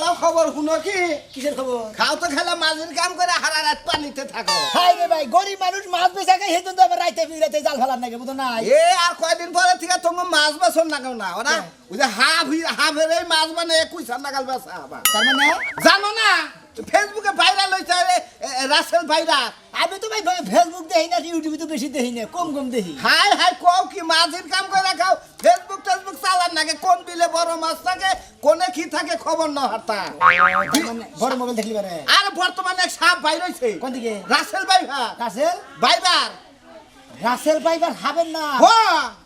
না খবর শুনো কি কিসের খেলা মাঝের কাম করে হারা ভাই গরিব মানুষ মাছ বেচা আবার রাইতে বিরাতে জাল ফেলার নাকি বুঝো নাই এ আর কয়দিন পরে থেকে তোমার মাছ বেসন লাগাও না ওরা ওই যে হাফ মাছ মানে একুশ নাগাল আবার তার মানে জানো না? ফেসবুকে ভাইরাল হয়েছে রাসেল ভাইরাল আমি তো ভাই ফেসবুক দেখি না ইউটিউবে তো বেশি দেখি না কম কম দেখি। হাই হাই কও কি মাঝের কাম করে খাও। ফেসবুক টেসবুক চালান নাকি? কোন বিলে বড় মাছ থাকে কোনে কি থাকে খবর না হাতা মানে বড় মোবাইল দেখলি পারে? আর বর্তমানে এক সাপ বাইর হয়েছে কোন দিকে? রাসেল ভাইভা রাসেল ভাইবার। রাসেল পাইবার হাবেন না। হো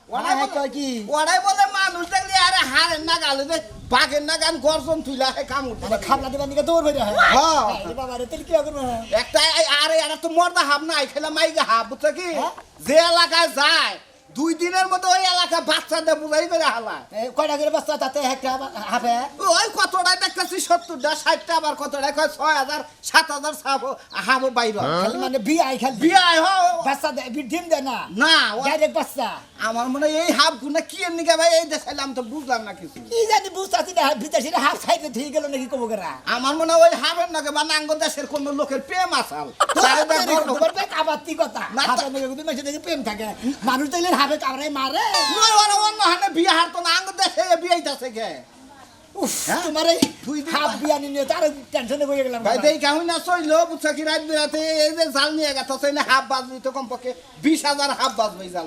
ওরাই ওরাই কয় বলে কি ওরাই বলে মানুষ দেখলে আরে হারেন না গালে যে বাঘের না গান গর্জন তুইলা হে কাম উঠতে মানে। খাবলা নিকে দৌড় হয় হ্যাঁ। এই বাবা রে তেল কি করব একটা আরে এটা তো মর্দা হাব না খেলা মাইগা হাব বুঝছ কি হ্যাঁ? যে এলাকায় যায় দুই দিনের মতো ওই এলাকা বাচ্চাদের বুঝাই করে হালা কয়টা করে বাচ্চা তাতে একটা হাফে ওই কতটা দেখতেছি সত্তরটা ষাটটা আবার কতটা কয় ছয় হাজার সাত হাজার সাবো হাবো বাইর মানে বিয়াই খালি বিয়ায় হ বাচ্চা দেয় ডিম দেয় না না ডাইরেক্ট বাচ্চা আমার মনে এই হাফ গুনা কি এর নিকে ভাই এই দেখাইলে আমি তো বুঝলাম না কিছু কি জানি বুঝতে না বিদেশি হাফ সাইডে ঠিক গেল নাকি কবো করা আমার মনে ওই হাফের নাকি বা নাঙ্গ দেশের কোন লোকের প্রেম আসাল। আবার কি কথা না, প্রেম থাকে মানুষ দেখলে হাফে কামড়াই মারে। নয় ওরা অন্য হানে বিয়ে হার তো নাঙ্গ দেখে বিয়ে দাসে গে। উফ? তোমার এই হাফ বা- বিয়ানি নিয়ে তার টেনশনে হয়ে গেলাম ভাই দেই কাহুই না সইলো বুঝছ কি রাত বিরাতে এই যে জাল নিয়ে গেছে না হাফ বাজবি তো কমপক্ষে বিশ হাজার হাফ বাজবি জাল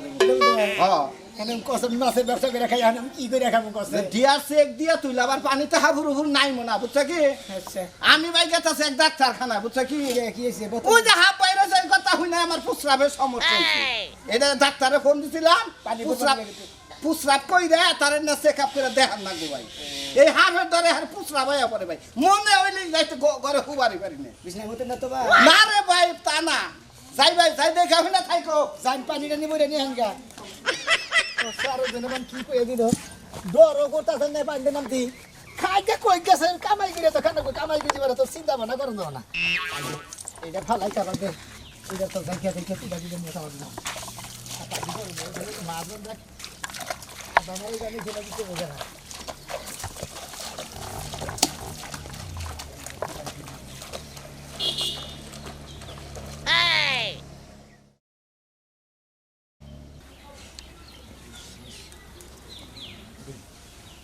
হ্যাঁ এনে কসম মাছের ব্যবসা করে খাই আমি কি করে খাব কসম ডিয়ার চেক দিয়া তুই আবার পানিতে হাবুর হুবুর নাই মনে বুঝছ কি? আচ্ছা। আমি ভাই গেতাছি এক ডাক্তারখানা বুঝছ কি? কি হয়েছে ওই যে হাফ বাইরে যাই কথা হই না আমার পুসরাবের সমস্যা হয়েছে। এটা ডাক্তারে ফোন দিছিলাম পানি পুসরাব পুসরাব কই রে তার না চেক আপ করে দেখান না ভাই। এই! হাফের ধরে হার পুসরাব পড়ে ভাই। মনে হইলে যাইতে ঘরে হুবারি পারি না। বিছনায় মতো না তো বা না রে ভাই তা না। যাই ভাই, যাই দেখা হই না থাইকো জান পানিটা নিব রে নিয়ে হাঙ্গা সারো দিনমান কি কই দিল? ডরও করতাছেন না পানি নামতি। খাইতে কই গেছেন? কামাই করে তো খানা কামাই করে দিবার তো চিন্তা ভাবনা করুন না। এটা ফালাই খাবার দে। এটা তো জায়গা দেখে তুই দিলে মোটা হবে না মাজন দেখ। বানাই জানি ছেলে দিতে বোঝে না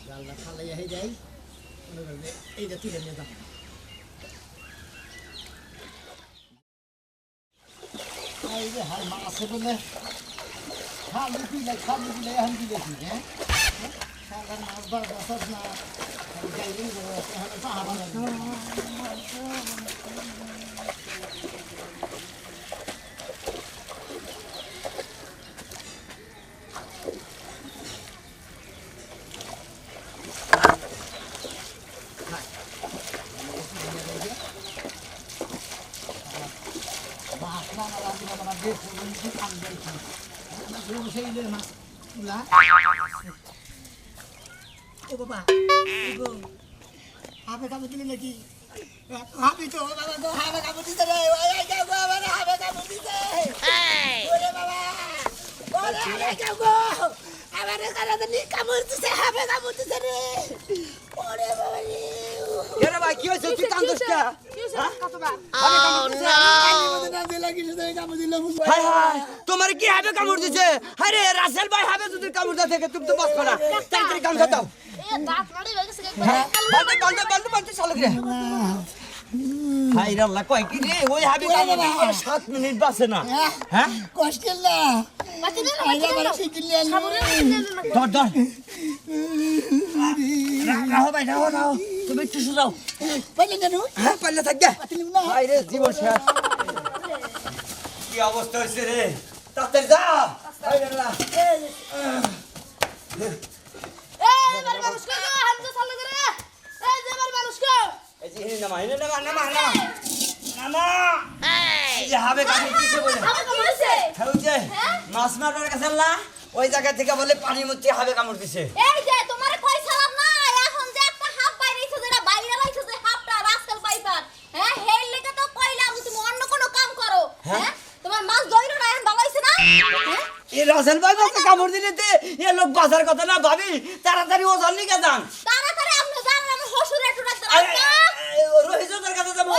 জালটা ফালাইয়া হয়ে যাই এইটা তুলে নিয়ে যাব হাই আছে বলে। খালি পিলে খালি এখন কি দেখি হ্যাঁ? মাছ বার বছর না পাহাড় মাছ না না রাখি না বাবা দেখ কি কাম দেখি সেই মাছ তুলা ও বাবা দিলে নাকি তো হাবে কামড় দিতে রে আই গো বাবা হাবে কামড় দিতে ওরে বাবা ওরে গো আমার কানে তো নি কামড় দিতে হাবে কামড় দিতে রে ওরে বাবা রে এরে ভাই কি হয়েছে তুই কান্দোস কে হাই হাই তোমার কি হবে কামড় দিছে আরে রাসেল ভাই হবে যদি কামড় দা থেকে তুমি তো বস করা তাড়াতাড়ি কাম দাও সাত না না ভাই রাহো রাহো তুমি একটু সুজাও পাইলে জানো হ্যাঁ পারলে থাকবে। রে জীবন শেষ। কি অবস্থা হয়েছে রে? তাড়াতাড়ি যা। হ্যাঁ ওই মাছ মারবার কাছে ওই জায়গা থেকে বলে পানির মধ্যে হবে কামড় দিছে। এই যে তোমার কই সালাম না এখন যে একটা হাফ বাইরেছে যেটা বাইরে লাইছে যে হাফটা রাস্কাল পাইপার হ্যাঁ হেল লেগে তো কইলাম যে তুমি অন্য কোনো কাম করো হ্যাঁ তোমার মাছ ধইরো না এখন ভালো হইছে না এই রাসেল ভাই মাছে কামড় দিলে তে এ লোক বাজার কথা না ভাবি তাড়াতাড়ি ওজন নিকে যান। তাড়াতাড়ি আপনি জানেন আমি শ্বশুর একটু ডাক্তার রোহিতদের কাছে যাব।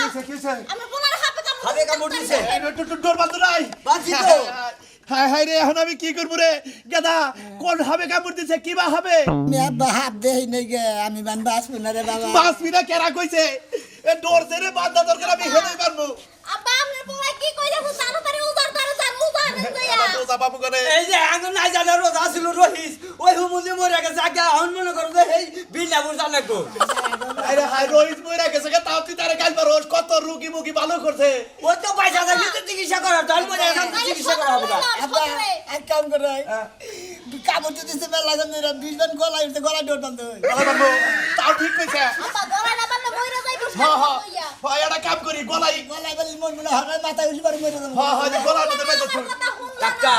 কিসে কিসে আমি পোলার হাতে কামড় হাতে কামড় দিছে। এই ডোর ডোর ডোর নাই বাঁচি তো। হায় হায় রে এখন আমি কি করব রে? গেদা কোন হবে কাপড় দিছে কি বা হবে? হাত দেই নাই গে আমি বানবা আসব না রে বাবা। পাঁচ মিনিট কেরা কইছে? এ ডোর জেরে বান্ধা দরকার আমি হেলেই পারব আব্বা আপনার পোলা কি কই যাব তাড়াতাড়ি উজার তাড়া যান উজার যাইয়া রোজা বাবু করে এই যে আঙ্গুল নাই জানা রোজা ছিল রহিস ওই হুমুদি মরে গেছে। আগে এখন মনে করো যে এই বিনা বুঝা লাগবো। আরে হায় রোহিত মইরা গেছে গে তাও তুই তারে কাল রোজ কত রুগী মুগী ভালো করছে? ও তো পয়সা থাকলে তো চিকিৎসা করার তাহলে মনে এখন চিকিৎসা করা হবে না। এক কাম করে কাপড় তো দিছে বেলা গান বিশ গলা গলা হই তাও ঠিক কইছে আব্বা গলা না বানলে মইরা যাইবো হ্যাঁ হ্যাঁ। হয় একটা কাম করি গলাই গলা বলি মন মনে হয় মাথা উঠি পারে মরে যাব। হ্যাঁ হয় গলার মধ্যে বেঁধে আমার কাকা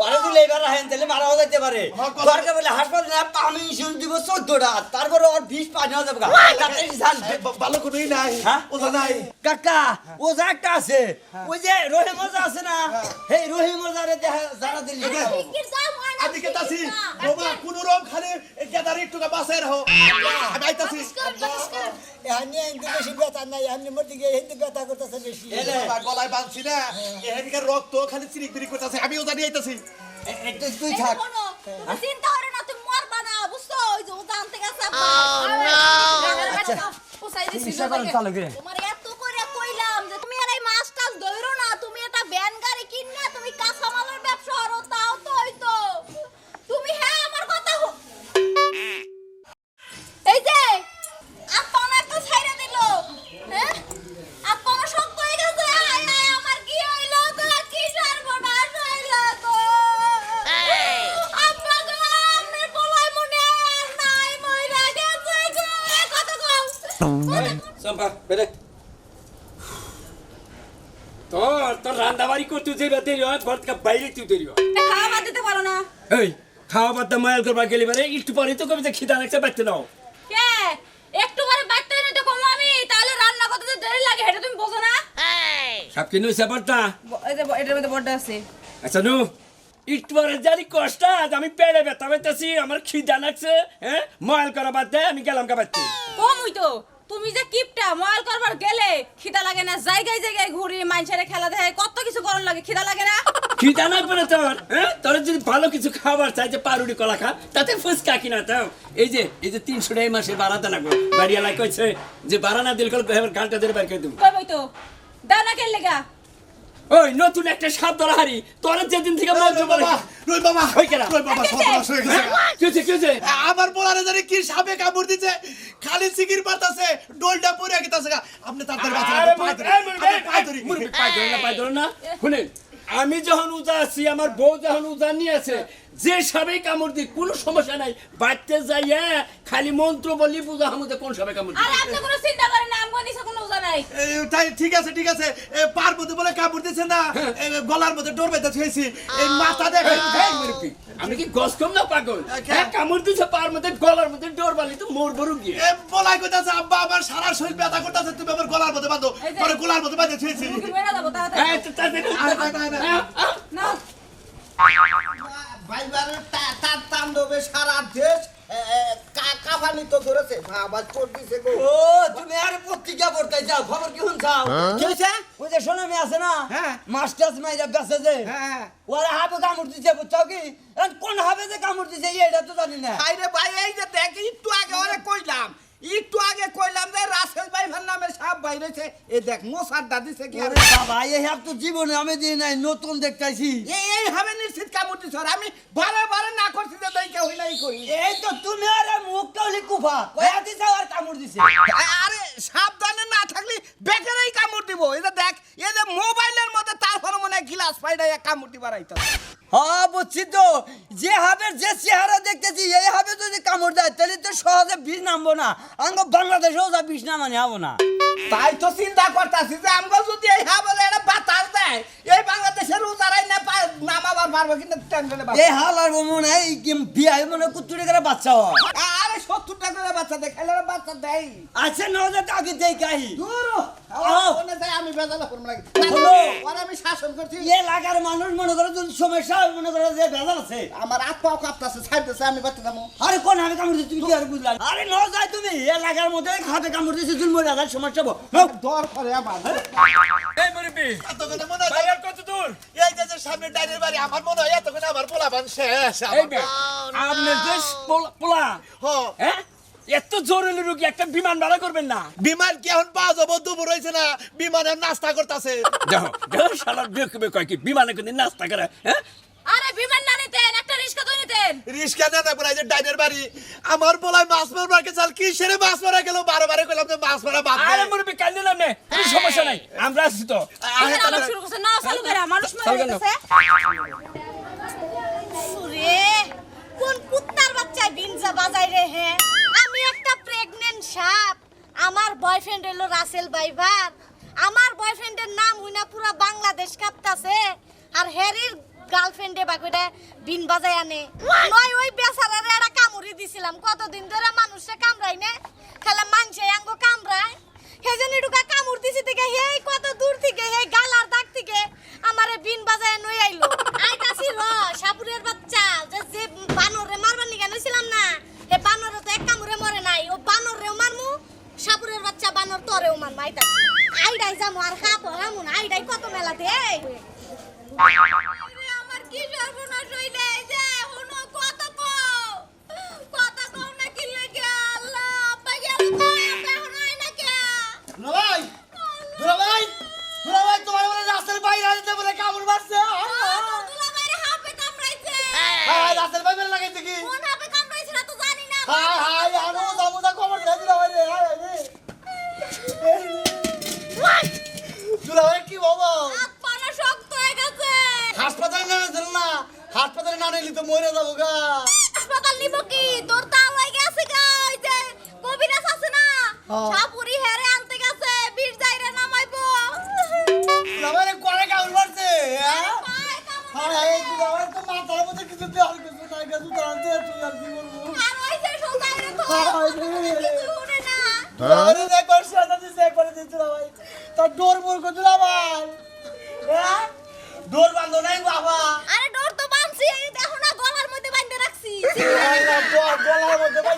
ওরা দিলে এবার রাখেন তাহলে মারাও যাইতে পারে। হ্যাঁ, দরকার বলে হাসপাতালে না আমি ইনসুরেন্স দিব চোদ্দটা তারপরে ওর বিষ পানি হয়ে যাবে গা। তাড়াতাড়ি যান। ভালো কোনোই নাই হ্যাঁ? ওজা নাই। কাকা ওজা একটা আছে। ওই যে রহিম মজা আছে না এই রহিম মজারে দেখা জানা দিলি। শিগগির যাও ময়না আমি কেতাছি বাবা কোন রকম খালি গেদারি একটু বাসায় রাখো আমি আইতাছি। এহানি হিন্দু বেশি ব্যথা নাই এহানি মধ্যে গিয়ে হিন্দু ব্যথা করতেছে বেশি। গলায় বাঁধছি না। রক্ত খালি চিরিক বিরিক করতেছে আমিও জানি আইতাছি। তুই থাক। চিন্তা করো না তুমি মরবা না বুঝছ? ওই যে ওটা আনতে গেছে চালু করে। তোমার এত রান্দাবাড়ি করতে যে দেরি হয় ঘর বাইরে তুই দেরি খাওয়া বাদ দিতে পারো না। এই খাওয়া বাদ মায়াল করবার গেলে বারে একটু পরে তো কবি খিদা লাগছে বাড়তে দাও কে? একটু করে বাইতে এনে দেখো আমি তাহলে রান্না করতে দেরি লাগে এটা তুমি বোঝো না। সব কিনু ব্যাপারটা এটার মধ্যে আছে। আচ্ছা নু একটু পরে জানি কষ্ট আজ আমি পেড়ে ব্যথা পেতেছি আমার খিদা লাগছে হ্যাঁ? ময়াল করা বাদ দে আমি গেলাম কাবাচ্ছি কম হইতো। তুমি যে কিপটা ময়াল করবার গেলে খিদা লাগে না জায়গায় জায়গায় ঘুরি মানুষের খেলা দেখায় কত কিছু গরম লাগে খিদা লাগে না? খিদা না পড়ে তোর হ্যাঁ? তোর যদি ভালো কিছু খাবার চাই যে পাউরুটি কলা খা তাতে ফুচকা কিনা তাও এই যে এই যে তিনশো টাকা মাসে বাড়াতে লাগবে বাড়িয়ালা কইছে যে বাড়া না দিল এবার গালটা ধরে বের করে দেবো। কই বইতো? দাও না কেন লেগা? ওই নতুন একটা সাপ ধরা হারি তোর যেদিন থেকে বাবা রই বাবা কই কেনা। রই বাবা সর্বনাশ হয়ে গেছে। কি হয়েছে কি হয়েছে? আমার বলারে জানি কি সাপে কামড় দিছে খালি সিগির পাতাছে ডোলটা পরে গেতাছে আপনি তাড়াতাড়ি বাঁচান পায় ধরি পায় ধরে না, পায় ধরে না। শুনেন, আমি যখন উজা আছি আমার বউ যখন উজা নিয়ে আছে যে সবে কামড় দিই কোনো সমস্যা নাই। বাড়তে যাইয়া খালি মন্ত্র বলি পূজা হামুদে কোন সবে কামড় আর আপনি কোনো চিন্তা করেন না আমগো নিছে কোনো উজা নাই। তাই ঠিক আছে ঠিক আছে। এ, পার মধ্যে বলে কামড় দিছে না গলার মধ্যে ডোর বেঁধে এই মাথা দেখে। আমি কি গস কম না পাগল? হ্যাঁ, কামড় দিছে পার মধ্যে গলার মধ্যে ডোর বালি তো মোর বড় গিয়ে এ বলাই কইতাছে আব্বা আমার সারা শরীর ব্যথা করতেছে তুমি আমার গলার মধ্যে বাঁধো। পরে গলার মধ্যে বাঁধে মেরা। আহ, আহ। না। ভাইবারের তার তাণ্ডবে সারা দেশ এ, এ, কা- কাফানি তো ধরেছে আবার চোট দিছে গো। ও তুমি আর পত্রিকা পড়তে যাও খবর কি শুনছাও কি হয়েছে? ওই যে সোনামি আছে না হ্যাঁ। মাস্টার্স মাইরা বেসে যে হ্যাঁ। ওরা হাবে কামড় দিছে বুঝছ কি? কোন হাবে যে কামড় দিছে এটা তো জানি না। আরে ভাই এই যে দেখ একটু আগে ওরে কইলাম একটু আগে সাপ বাইরেছে এই দেখ মোসার দাদিছে কি আরে বাবা এই হাব তো জীবনে আমি দিই নাই নতুন দেখতাইছি। এই এই হবে নিশ্চিত দিছ আর আমি বারে বারে না করছি যে তাই কেউ নাই করি। এই তো তুমি আর মুখ কাউলি কুফা কয়া দিছে আর কামড় দিছে? আরে সাবধানে না থাকলে বেকারেই কামড় দিব। যে দেখ এই যে মোবাইলের মধ্যে তারপর মনে হয় গিলাস পাইডাই কামড় দিবার আইতো হ্যাঁ বুঝছি তো। যে হাবে যে চেহারা দেখতেছি এই হাবে যদি কামড় দেয় তাহলে তো সহজে বিষ নামবো না। আঙ্গ বাংলাদেশেও যা বিষ নামানি হব না। তাই তো চিন্তা করতেছি যে আমগো যদি এই হাবলে এটা বাতাস দেয় এই বাংলাদেশের উজারাই না পায় নামাবার পারব কিন্তু টেনশনে এই হাল আর মনে হয় কি বিয়ে মনে কুত্তুরি করে বাচ্চা হয় বাচ্চা দেয় খাইলে বাচ্চা দেয়। আচ্ছা নজর আগে দেই গাই দূর। ওনে যাই আমি বেজালা করব লাগে। হলো। ওরা আমি শাসন করছি। এ লাগার মানুষ মনে করে যদি সমস্যা হয় মনে করে যে ভেজাল আছে। আমার হাত পাও কাঁপতাছে ছাড়তেছে আমি বাচ্চা যাব আরে কোন হাতে কামড় দিচ্ছি তুই কি আর বুঝলাম আরে ন যাই তুমি এ লাগার মধ্যে হাতে কামড় দিচ্ছি তুমি মরে যাওয়ার সমস্যা হব। দর করে আমার। এই মুরব্বি এতক্ষণে মনে হয় বাইরের কত দূর? এই যে সামনে ডাইনের বাড়ি আমার মনে হয় এতক্ষণে আমার পোলাপান শেষ এই বে আপনার দেশ পোলা- পোলা। হ্যাঁ? এত জরুরি রুগী একটা বিমান ভাড়া করবেন না। বিমান কি এখন পাওয়া যাব? দুপুর হয়েছে না বিমানের নাস্তা করতেছে। দেখো দেখো সারা বেকবে কয় কি? বিমানে কোনদিন নাস্তা করে হ্যাঁ? আরে বিমান না নিতেন একটা রিস্কা তো নিতেন। রিস্কা দেন না এই যে ডাইনের বাড়ি। আমার পোলায় মাছ মারবার কে চাল কি সেরে মাছ মারা গেল? বারে বারে কইলাম যে মাছ মারা বাদ আরে দে। মুরব্বি কাল দিলাম নে কোনো সমস্যা নাই আমরা আছি তো। এখন আলোক শুরু করছে না চালু করে মানুষ মরে? গেছে। সুরে কোন কুত্তার বাচ্চায় বিনজা বাজায় রে হে আমি একটা প্রেগনেন্ট সাপ। আমার বয়ফ্রেন্ড হলো রাসেল বাইভার আমার বয়ফ্রেন্ডের নাম হইনা পুরা বাংলাদেশ কাঁপতাছে। আর হ্যারির গার্লফ্রেন্ডে বাকুটা বিন বাজায় আনে। নয় ওই বেচারার একটা কামড়ি দিছিলাম। কতদিন ধরে মানুষে কামড়াই নে? খেলা মানছে আঙ্গো কামড়ায়। হেজনি ঢুকা কামড় দিছি থেকে হেই কত দূর থেকে হেই গালার দাগ থেকে আমারে বিন বাজায় নই আইলো আইতাছি র সাপুরের বাচ্চা যে বানরে মারবার নিগা নইছিলাম না হে বানরে তো এক কামড়ে মরে নাই ও বানরেও মারমু, সাপুরের বাচ্চা বানর তোরেও মারমু আইতা আইডাই যামু আর খাপ হামুন, আইডাই কত মেলাতে, এই। আমার কি সর্বনাশ হইলে যে, হুনো, কত কও? হ্যাঁ ডোর বান্ধো নাই বাবা আরে ডোর তো বানছি এই না গলার মধ্যে বাইন্ধে রাখছি গলার মধ্যে ভাই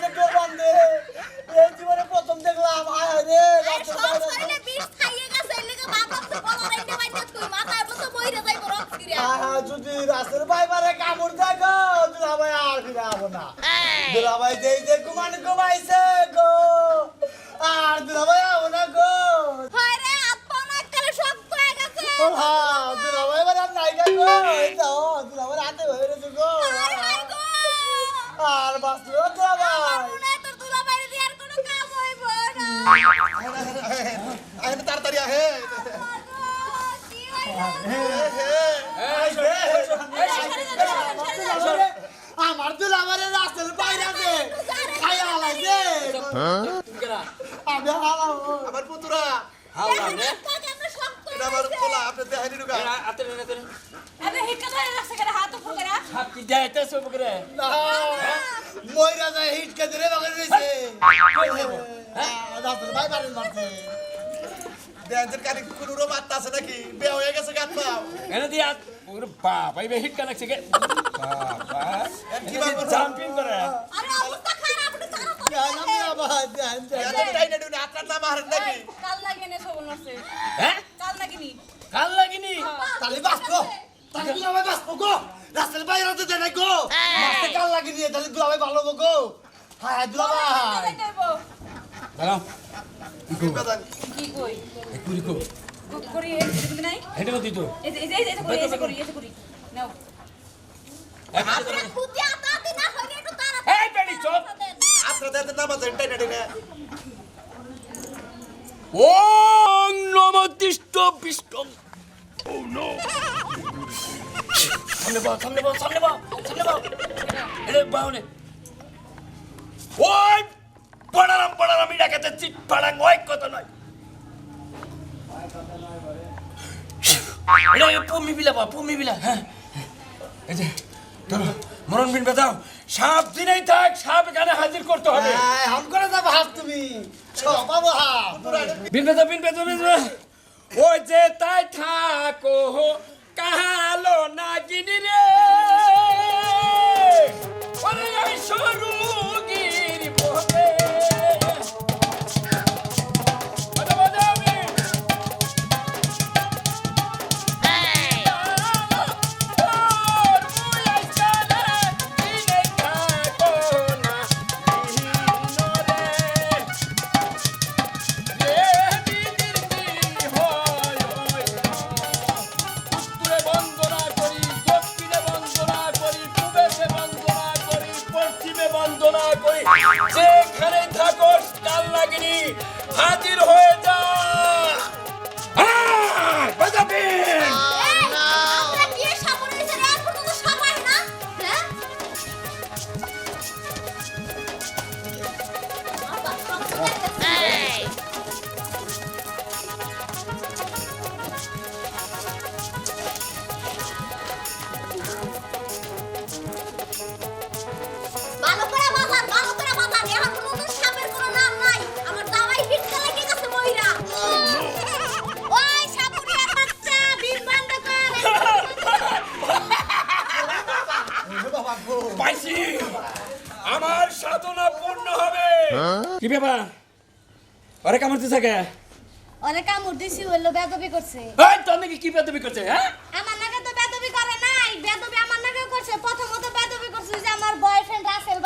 ডোর জীবনে প্রথম দেখলাম আয় রে সব শরীরে বিষ খাইয়ে গেছে এর লিগে বাবা গলার মধ্যে বাইন্ধে তুই মাথায় বসে বইরে যাইবো যদি রাস্তার বাইবারে কামড় দেখো দুলা ভাই আর ফিরে আবো না দুলা ভাই যেই যে কুমান কুমাইছে গো আর দুলা ভাই আবো না গো হয় রে হাত পা না একেবারে শক্ত হয়ে গেছে ও হ্যাঁ দুলা ভাই এবার আর নাই গো এই তো দুলা ভাই হাতে হয়ে রয়েছে গো হায় হায় গো আর বাঁচলো দুলা ভাই মনে হয় তোর দুলা বাইরে দিয়ে আর কোনো কাম হইব না আহেন তাড়াতাড়ি আহে কি হইল আমার দুলা আমারে রাস্তার বাইরে আছে। খাই হালাইছে আমি হালাবো আমার পুতুরা। দেখেন হাতটা এটা আমার পোলা আপনি দেখাইনি ঢুকা। আরে হিটকা ধরে রাখছে কেন হাত উপর করে কি যাইতে সব করে ময়রা যায় হিটকে ধরে বাগান রয়েছে। রাস্তার বাইরে মারছে দেহের কানে কোনো রোগ আত্মা আছে নাকি? বিয়ে হয়ে গেছে গাত পাও। এনে দিয়া। ওরে বাবা এই হিট কানেক্ট কে বাবা কি বাবা জাম্পিং করে আরে অবস্থা খারাপ এটা তারা ধ্যান আমি আবার ধ্যান ধ্যান এত টাইনে ডুনে আত্মার নাম হারেন নাকি কাল লাগে নে সবল মারছে হ্যাঁ কাল লাগিনি কাল লাগিনি তাহলে বাঁচবো তাহলে ভাই বাঁচবো গো রাস্তার বাইরে আছে দেয় নাই গো মারতে কাল লাগি নিয়ে তাহলে ভাই ভালো হব গো হ্যাঁ হ্যাঁ দুলা ভাই দাঁড়াও কি কই কো করি এই নাই? হেঁটে দিত এই যে এই যে এই করি এই করি এই করি। নাও। আপনারা খুঁজে আতাতে না হলে একটু তারা এই বেড়ি চুপ আত্মা দেহের নাম আছে টাইনে ডুনে ওং নমদিষ্ট বিষ্টম ও নো সামনে বাও সামনে বাও সামনে বাও সামনে বাও এরে বাউনে ওই পড়ারাম পড়ারাম ইডা কাতে চিট পাড়াং ওই কত নয়। এটা পুমি বিলা বা পুমি বিলা হ্যাঁ। এই যে তোর মরণ বিন বাজাও সাপ দিনেই থাক সাপ এখানে হাজির করতে হবে। হাম করে যাব হাফ তুমি। পাবো হাফ বিনবে তো বিনবে তো বিনবে ওই যে তাই থাকো কালো না গিনি রে সরু দিছে কে ওরে কামড় দিছি হইল বেদবি করছে। এই তুমি নাকি কি বেদবি করছে হ্যাঁ? আমার নাকে তো বেদবি করে নাই বেদবি আমার নাকে করছে প্রথমত বেদবি করছে যে আমার বয়ফ্রেন্ড রাসেল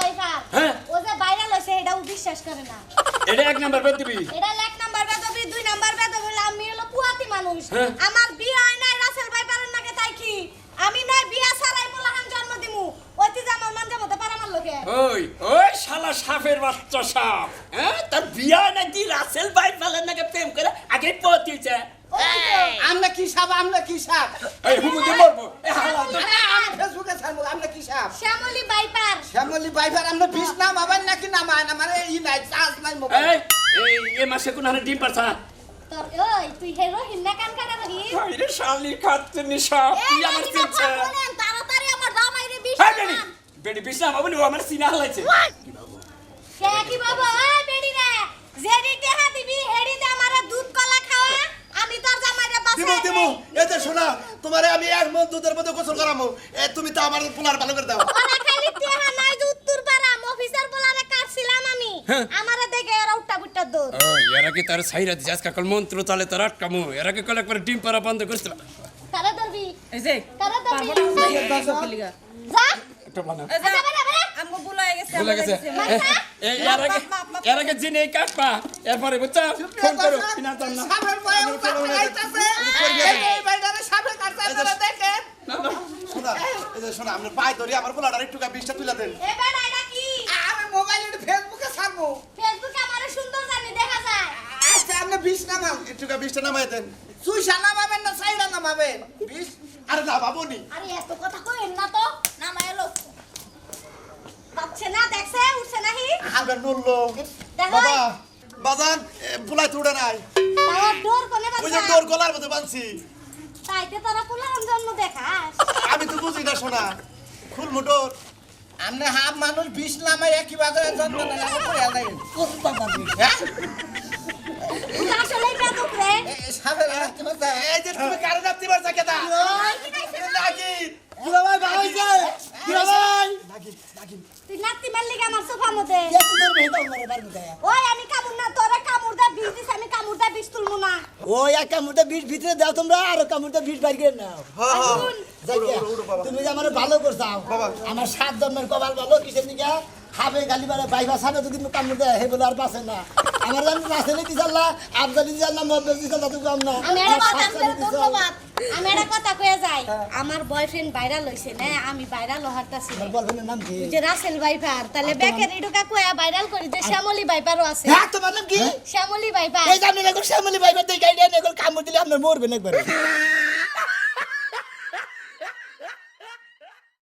হ্যাঁ। ও যে ভাইরাল হইছে ও বিশ্বাস করে না। এটা এক নাম্বার বেদবি এটা এক নাম্বার বেদবি দুই নাম্বার বেদবি হলো আমি হলো পুয়াতি মানুষ হ্যাঁ। আমার বিয়ে হয় নাই রাসেল বাইফারের নাকে তাই কি আমি নয় বিয়া ছাড়াই বলাহান জন্ম দিমু ওইতে যে আমার মান যাব পারে আমার লোকে ওই ওই শালা সাপের বাচ্চা সাপ হ্যাঁ তার বিয়া নাকি রাসেল ভাই ফেলেন নাকি প্রেম করে আগে পতিছে ওই তো। আমরা কি সাপ আমরা কি সাপ এই হুমুকে মরবো এই হালা তো আমি ফেসবুকে ছাড়বো আমরা কি সাপ শ্যামলি বাইপার শ্যামলি বাইফার আমরা আবার নাকি না মানে ই নাই চার্জ নাই মোবাইল। এই এই মাসে কোন হারে ডিম পারছা তোর ওই তুই হেরো হিন্না কান কাটা করি আরে শালি খাচ্ছে নি এই তুই আমার চিনছে তাড়াতাড়ি আমার দামাইরে বিষ হ্যাঁ বেডি বেডি হবে নি আমার সিনা হালাইছে কে কি বাবা ওই বেডি রে জেডি টেহা দিবি হেডি দে আমারে দুধ কলা খাওয়া আমি তোর জামাইরে দিমু বাসায় দিমু এই যে শোনা তোমারে আমি এক মন দুধের মধ্যে গোসল করামু এ তুমি তো আমার পোলার ভালো করে দাও ওরা খালি টেহা নাই যে উত্তর পারাম অফিসার বলারে কাটছিলাম আমি আমারে দেখে এরা উঠটা বুটটা দৌড় ওই এরা কি তার সাইরা দিছে আজকাল কল মন্ত্র চালে তার আটকামু এরা কি কল একবার ডিম পারা বন্ধ করছিল তারা ধরবি এই যে তারা ধরবি যা একটা বানা আচ্ছা। আমগো ভুল হয়ে গেছে ভুলে গেছে এই এর আগে এর আগে জিনে কাটবা। এরপরে বুঝছ? ফোন করো কিনা জান না। সাপের ভয়ে আইতাছে এই বাইদারে সাপে আপনারা দেখেন। না, না। শোনা এই যে শোনা আমরা পাই ধরি আমার পোলার একটু বিষটা তুলে দেন। এ বেড়া এটা কি? আমি মোবাইলে ফেসবুকে ছাড়বো। ফেসবুকে আমারে সুন্দর জানি দেখা যায়। আচ্ছা আমরা বিষ নামাম একটু বিষটা নামাই দেন। সুইসা নামাবেন না সাইডা নামাবেন? বিষ? আরে না। বাবুনি আরে এত কথা কইেন না তো। না মা এলো বাচ্চা না দেখছে উঠছে হালকা নড়লো দেখো। বাবা বাজান পোলাই তুড়ে নাই। ডোর ওই যে তোর গলার মধ্যে বানছি তাইতে তোরা পুলান জন্ম দেখাস। আমি তো বুঝি না শোনা খুল মোটর আমরা হাফ মানুষ বিষ নামাই একই বাজারে জন্ম না লাগে পড়ে যায় কোন বাবা হ্যাঁ? আসলে বেদক রে এই সাপের রাখতে এই যে তুমি কারে ভাই ভাই। তুই নাতি মারলি আমার সোফার মধ্যে? ওই আমি কামুর না তোরে কামুর দা বিষ দিছ আমি কামুর দা বিষ তুলমু না। ওই এক কামড়টা বিষ ভিতরে দাও তোমরা আর কামড়টা বিষ বাইর নাও। তুমি যে আমার ভালো করছাও। আমার সাত জন্মের কপাল ভালো কিসের দিকে হাবে গালি বারে বাইবা সামনে যদি কামড় দেয় হে বলে আর পাশে না। আমার জানি রাসেলে দিছাল্লা আফজালি দিছাল্লা মদ্দাল দিছাল্লা তুমি কম না। আমি ধন্যবাদ। আমি এটা কথা কয়ে যাই আমার বয়ফ্রেন্ড ভাইরাল হইছে না আমি ভাইরাল হওয়ারতাছি আমার বলবেন নাম কি? যে রাসেল ভাইপার তাহলে বেকের ইডুকা কয়া ভাইরাল করি যে শ্যামলি ভাইপারও আছে। হ্যাঁ তোমার নাম কি? শ্যামলি ভাইপার এই আপনি এখন শ্যামলি ভাইপার দেখে আইডিয়া এখন কামড় দিলে আপনার মরবেন একবারে।